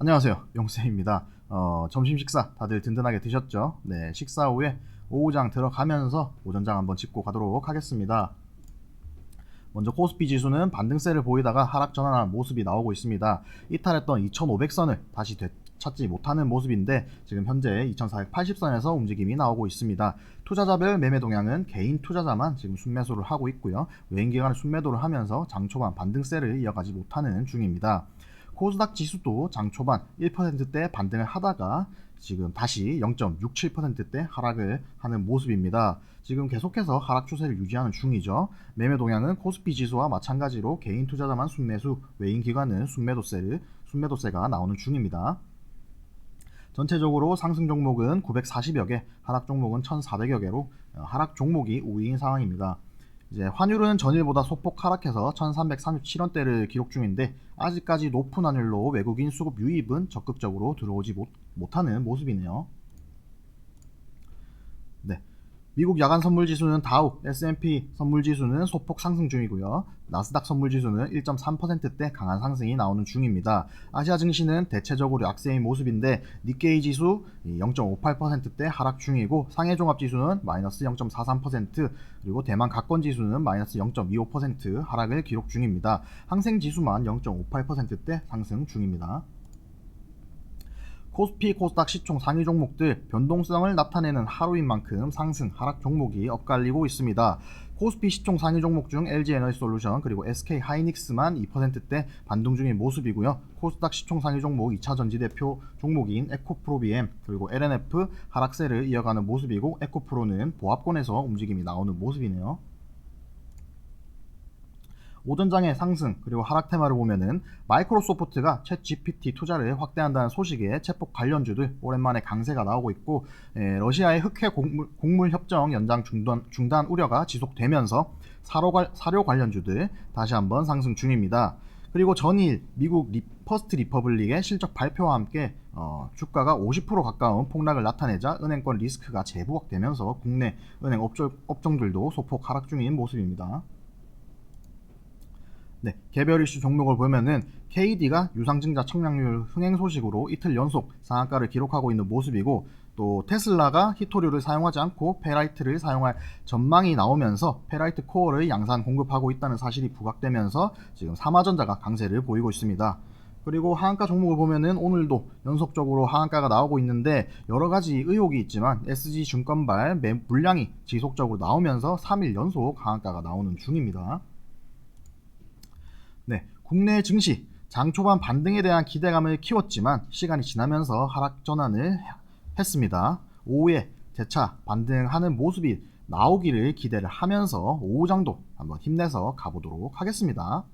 안녕하세요. 용쌤입니다. 어, 점심 식사 다들 든든하게 드셨죠? 네, 식사 후에 오후장 들어가면서 오전장 한번 짚고 가도록 하겠습니다. 먼저 코스피 지수는 반등세를 보이다가 하락 전환한 모습이 나오고 있습니다. 이탈했던 2500선을 다시 되 찾지 못하는 모습인데 지금 현재 2480선에서 움직임이 나오고 있습니다. 투자자별 매매 동향은 개인 투자자만 지금 순매수를 하고 있고요. 외인 기관은 순매도를 하면서 장 초반 반등세를 이어가지 못하는 중입니다. 코스닥 지수도 장 초반 1%대 반등을 하다가 지금 다시 0.67%대 하락을 하는 모습입니다. 지금 계속해서 하락 추세를 유지하는 중이죠. 매매 동향은 코스피 지수와 마찬가지로 개인 투자자만 순매수, 외인 기관은 순매도세를 순매도세가 나오는 중입니다. 전체적으로 상승 종목은 940여 개, 하락 종목은 1,400여 개로 어, 하락 종목이 우위인 상황입니다. 이제 환율은 전일보다 소폭 하락해서 1,337원대를 기록 중인데 아직까지 높은 환율로 외국인 수급 유입은 적극적으로 들어오지 못, 못하는 모습이네요. 네. 미국 야간 선물 지수는 다우, S&P 선물 지수는 소폭 상승 중이고요. 나스닥 선물 지수는 1.3%대 강한 상승이 나오는 중입니다. 아시아 증시는 대체적으로 약세인 모습인데 니케이 지수 0.58%대 하락 중이고 상해 종합 지수는 마이너스 0.43% 그리고 대만 가권 지수는 마이너스 0.25% 하락을 기록 중입니다. 항생 지수만 0.58%대 상승 중입니다. 코스피 코스닥 시총 상위 종목들 변동성을 나타내는 하루인 만큼 상승 하락 종목이 엇갈리고 있습니다. 코스피 시총 상위 종목 중 LG 에너지 솔루션 그리고 SK 하이닉스만 2%대 반등 중인 모습이고요. 코스닥 시총 상위 종목 2차 전지 대표 종목인 에코프로비엠 그리고 LNF 하락세를 이어가는 모습이고 에코프로는 보합권에서 움직임이 나오는 모습이네요. 오전장의 상승 그리고 하락 테마를 보면은 마이크로소프트가 챗 GPT 투자를 확대한다는 소식에 챗폭 관련주들 오랜만에 강세가 나오고 있고 에, 러시아의 흑해 곡물, 곡물 협정 연장 중단, 중단 우려가 지속되면서 사료, 관- 사료 관련주들 다시 한번 상승 중입니다. 그리고 전일 미국 리, 퍼스트 리퍼블릭의 실적 발표와 함께 어, 주가가 50% 가까운 폭락을 나타내자 은행권 리스크가 재부각되면서 국내 은행 업종, 업종들도 소폭 하락 중인 모습입니다. 네, 개별 이슈 종목을 보면은 KD가 유상증자 청량률 흥행 소식으로 이틀 연속 상한가를 기록하고 있는 모습이고 또 테슬라가 히토류를 사용하지 않고 페라이트를 사용할 전망이 나오면서 페라이트 코어를 양산 공급하고 있다는 사실이 부각되면서 지금 삼화전자가 강세를 보이고 있습니다. 그리고 하한가 종목을 보면은 오늘도 연속적으로 하한가가 나오고 있는데 여러 가지 의혹이 있지만 SG 증권발 매 물량이 지속적으로 나오면서 3일 연속 하한가가 나오는 중입니다. 네, 국내 증시 장 초반 반등에 대한 기대감을 키웠지만 시간이 지나면서 하락 전환을 했습니다. 오후에 재차 반등하는 모습이 나오기를 기대를 하면서 오후장도 한번 힘내서 가보도록 하겠습니다.